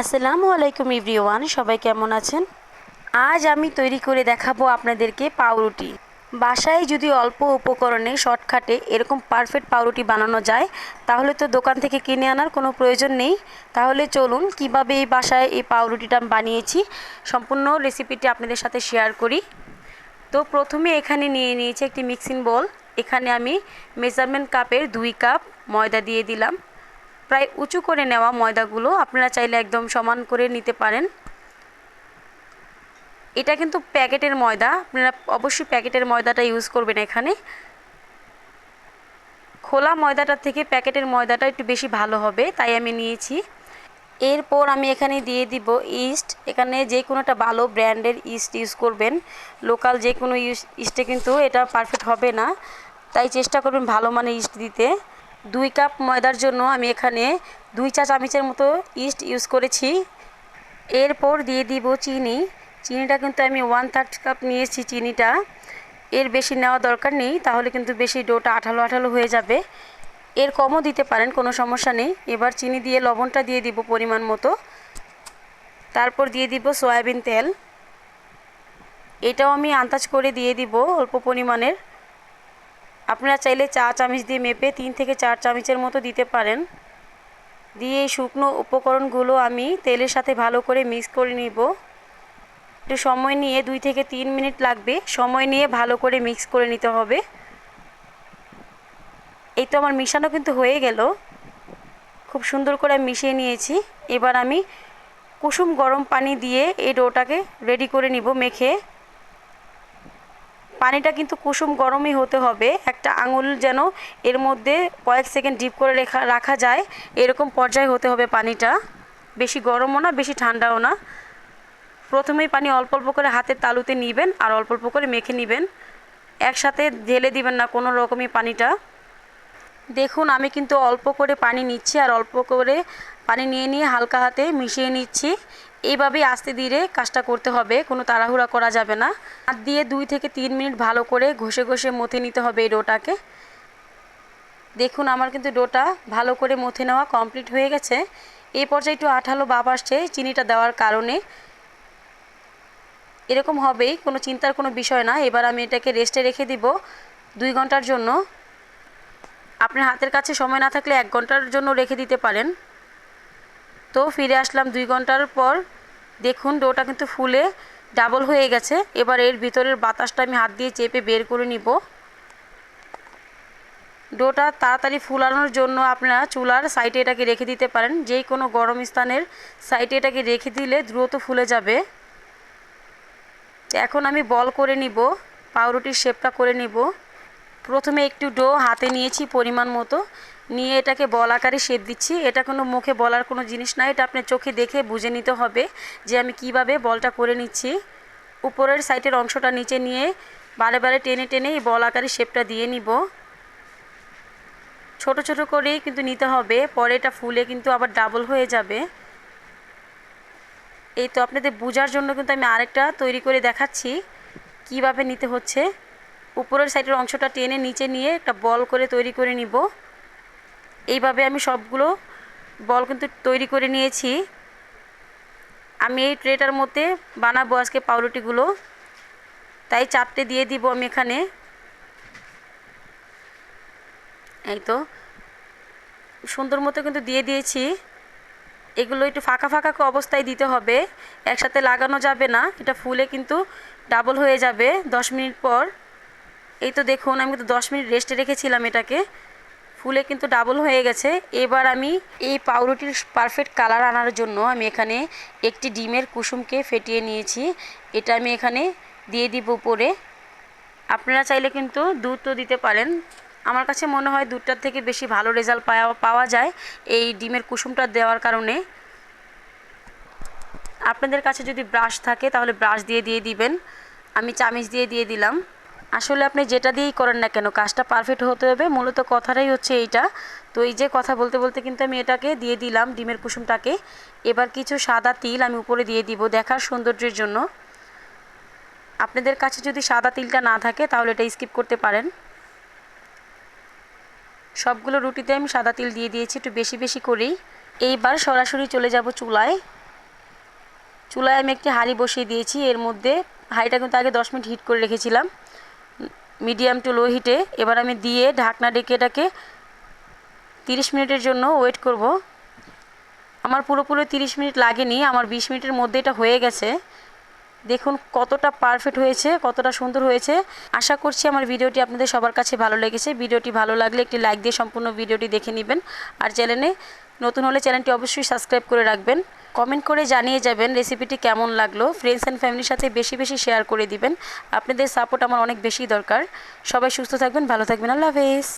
আসসালামু আলাইকুম ইভরিওয়ান সবাই কেমন আছেন? আজ আমি তৈরি করে দেখাবো আপনাদেরকে পাউরুটি। বাসায় যদি অল্প উপকরণে, শর্টকাটে এরকম পারফেক্ট পাউরুটি বানানো যায়, তাহলে তো দোকান থেকে কিনে আনার কোনো প্রয়োজন নেই। তাহলে চলুন, কীভাবে এই বাসায় এই পাউরুটিটা আমি বানিয়েছি, সম্পূর্ণ রেসিপিটি আপনাদের সাথে শেয়ার করি। তো প্রথমে এখানে নিয়ে নিয়েছি একটি মিক্সিং বল এখানে আমি মেজারমেন্ট কাপের দুই কাপ ময়দা দিয়ে দিলাম। প্রায় উঁচু করে নেওয়া ময়দাগুলো আপনারা চাইলে একদম সমান করে নিতে পারেন। এটা কিন্তু প্যাকেটের ময়দা, আপনারা অবশ্যই প্যাকেটের ময়দাটা ইউজ করবেন এখানে। খোলা ময়দাটার থেকে প্যাকেটের ময়দাটা একটু বেশি ভালো হবে, তাই আমি নিয়েছি। এরপর আমি এখানে দিয়ে দিব ইস্ট এখানে যে কোনো একটা ভালো ব্র্যান্ডের ইস্ট ইউজ করবেন। লোকাল যে কোনো ইস্টে কিন্তু এটা পারফেক্ট হবে না। তাই চেষ্টা করবেন ভালো মানের ইস্ট দিতে। দুই কাপ ময়দার জন্য আমি এখানে দুই চা চামচের মতো ইস্ট ইউজ করেছি। এরপর দিয়ে দিব চিনি। চিনিটা কিন্তু আমি ওয়ান থার্ড কাপ নিয়েছি চিনিটা। এর বেশি নেওয়া দরকার নেই, তাহলে কিন্তু বেশি ডোটা আঠালো আঠালো হয়ে যাবে। এর কমও দিতে পারেন, কোনো সমস্যা নেই। এবার চিনি দিয়ে লবণটা দিয়ে দিব পরিমাণ মতো। তারপর দিয়ে দিব সয়াবিন তেল। এটাও আমি আন্দাজ করে দিয়ে দিব অল্প পরিমাণের। আপনারা চাইলে চা চামচ দিয়ে মেপে তিন থেকে চার চামচের মতো দিতে পারেন। দিয়ে এই শুকনো উপকরণগুলো আমি তেলের সাথে ভালো করে মিক্স করে নিব। একটু সময় নিয়ে দুই থেকে তিন মিনিট লাগবে। সময় নিয়ে ভালো করে মিক্স করে নিতে হবে। এই তো আমার মিশানো কিন্তু হয়ে গেল। খুব সুন্দর করে মিশিয়ে নিয়েছি। এবার আমি কুসুম গরম পানি দিয়ে এই ডোটাকে রেডি করে নিব মেখে। পানিটা কিন্তু কুসুম গরমই হতে হবে। একটা আঙুল যেন এর মধ্যে কয়েক সেকেন্ড ডিপ করে রেখা, রাখা যায়, এরকম পর্যায়ে হতে হবে পানিটা। বেশি গরমও না, বেশি ঠান্ডাও না। প্রথমেই পানি অল্প অল্প করে হাতের তালুতে নিবেন আর অল্প অল্প করে মেখে নেবেন। একসাথে ঢেলে দিবেন না কোনো রকমই পানিটা। দেখুন, আমি কিন্তু অল্প করে পানি নিচ্ছি আর অল্প করে পানি নিয়ে নিয়ে হালকা হাতে মিশিয়ে নিচ্ছি। এইভাবেই আস্তে ধীরে কাজটা করতে হবে, কোনো তাড়াহুড়া করা যাবে না। হাত দিয়ে দুই থেকে তিন মিনিট ভালো করে ঘষে ঘষে মথে নিতে হবে এই ডোটাকে। দেখুন আমার কিন্তু ডোটা ভালো করে মথে নেওয়া কমপ্লিট হয়ে গেছে। এই পর্যায়ে একটু আঠালো বাপ আসছে চিনিটা দেওয়ার কারণে। এরকম হবেই, কোনো চিন্তার কোনো বিষয় না। এবার আমি এটাকে রেস্টে রেখে দিব দুই ঘণ্টার জন্য। আপনার হাতের কাছে সময় না থাকলে এক ঘণ্টার জন্য রেখে দিতে পারেন। তো ফিরে আসলাম দুই ঘণ্টার পর দেখুন, ডোটা কিন্তু ফুলে ডাবল হয়ে গেছে। এবার এর ভিতরের বাতাসটা আমি হাত দিয়ে চেপে বের করে নিব। ডোটা তাড়াতাড়ি ফুলানোর জন্য আপনারা চুলার সাইডে এটাকে রেখে দিতে পারেন। যেই কোনো গরম স্থানের সাইডে এটাকে রেখে দিলে দ্রুত ফুলে যাবে। এখন আমি বল করে নিব, পাউরুটির শেপটা করে নিব। প্রথমে একটু ডো হাতে নিয়েছি পরিমাণ মতো। নিয়ে এটাকে বল আকারে শেপ দিচ্ছি। এটা কোনো মুখে বলার কোনো জিনিস না, এটা আপনার চোখে দেখে বুঝে নিতে হবে যে আমি কীভাবে বলটা করে নিচ্ছি। উপরের সাইডের অংশটা নিচে নিয়ে বারে বারে টেনে টেনে এই বল আকারে শেপটা দিয়ে নিব। ছোট ছোট করেই কিন্তু নিতে হবে, পরে এটা ফুলে কিন্তু আবার ডাবল হয়ে যাবে। এই তো আপনাদের বোঝার জন্য কিন্তু আমি আরেকটা তৈরি করে দেখাচ্ছি, কীভাবে নিতে হচ্ছে। উপরের সাইডের অংশটা টেনে নিচে নিয়ে একটা বল করে তৈরি করে নিব। এইভাবে আমি সবগুলো বল কিন্তু তৈরি করে নিয়েছি। আমি এই ট্রেটার মধ্যে বানাবো আজকে পাউরুটিগুলো। তাই চারটে দিয়ে দিব আমি এখানে। এই তো। সুন্দর মতো কিন্তু দিয়ে দিয়েছি। এগুলো একটু ফাঁকা ফাঁকা অবস্থায় দিতে হবে। একসাথে লাগানো যাবে না। এটা ফুলে কিন্তু ডাবল হয়ে যাবে দশ মিনিট পর। এই তো দেখুন, আমি কিন্তু দশ মিনিট রেস্টে রেখেছিলাম এটাকে। ফুলে কিন্তু ডাবল হয়ে গেছে। এবার আমি এই পাউরুটির পারফেক্ট কালার আনার জন্য আমি এখানে একটি ডিমের কুসুমকে ফেটিয়ে নিয়েছি। এটা আমি এখানে দিয়ে দিব উপরে। আপনারা চাইলে কিন্তু দুধও দিতে পারেন। আমার কাছে মনে হয় দুধটার থেকে বেশি ভালো রেজাল্ট পাওয়া পাওয়া যায় এই ডিমের কুসুমটা দেওয়ার কারণে। আপনাদের কাছে যদি ব্রাশ থাকে তাহলে ব্রাশ দিয়ে দিয়ে দিবেন। আমি চামিচ দিয়ে দিয়ে দিলাম। আসলে আপনি যেটা দিয়েই করেন না কেন, কাজটা পারফেক্ট হতে হবে। মূলত কথাটাই হচ্ছে এইটা। তো এই যে কথা বলতে বলতে কিন্তু আমি এটাকে দিয়ে দিলাম ডিমের কুসুমটাকে। এবার কিছু সাদা তিল আমি উপরে দিয়ে দিব দেখার সৌন্দর্যের জন্য। আপনাদের কাছে যদি সাদা তিলটা না থাকে তাহলে এটা স্কিপ করতে পারেন। সবগুলো রুটিতে আমি সাদা তিল দিয়ে দিয়েছি, একটু বেশি বেশি করেই। এইবার সরাসরি চলে যাব চুলায়। চুলায় আমি একটি হাঁড়ি বসিয়ে দিয়েছি। এর মধ্যে হাঁড়িটা কিন্তু আগে দশ মিনিট হিট করে রেখেছিলাম। মিডিয়াম টু লো হিটে। এবার আমি দিয়ে ঢাকনা ডেকে এটাকে তিরিশ মিনিটের জন্য ওয়েট করব। আমার পুরোপুরি তিরিশ মিনিট লাগেনি, আমার বিশ মিনিটের মধ্যে এটা হয়ে গেছে। দেখুন কতটা পারফেক্ট হয়েছে, কতটা সুন্দর হয়েছে। আশা করছি আমার ভিডিওটি আপনাদের সবার কাছে ভালো লেগেছে। ভিডিওটি ভালো লাগলে একটি লাইক দিয়ে সম্পূর্ণ ভিডিওটি দেখে নেবেন। আর চ্যানেলে নতুন হলে চ্যানেলটি অবশ্যই সাবস্ক্রাইব করে রাখবেন। কমেন্ট করে জানিয়ে যাবেন রেসিপিটি কেমন লাগল। ফ্রেন্ডস অ্যান্ড ফ্যামিলির সাথে বেশি বেশি শেয়ার করে দিবেন। আপনাদের সাপোর্ট আমার অনেক বেশি দরকার। সবাই সুস্থ থাকবেন, ভালো থাকবেন। আল্লাহ হাফেজ।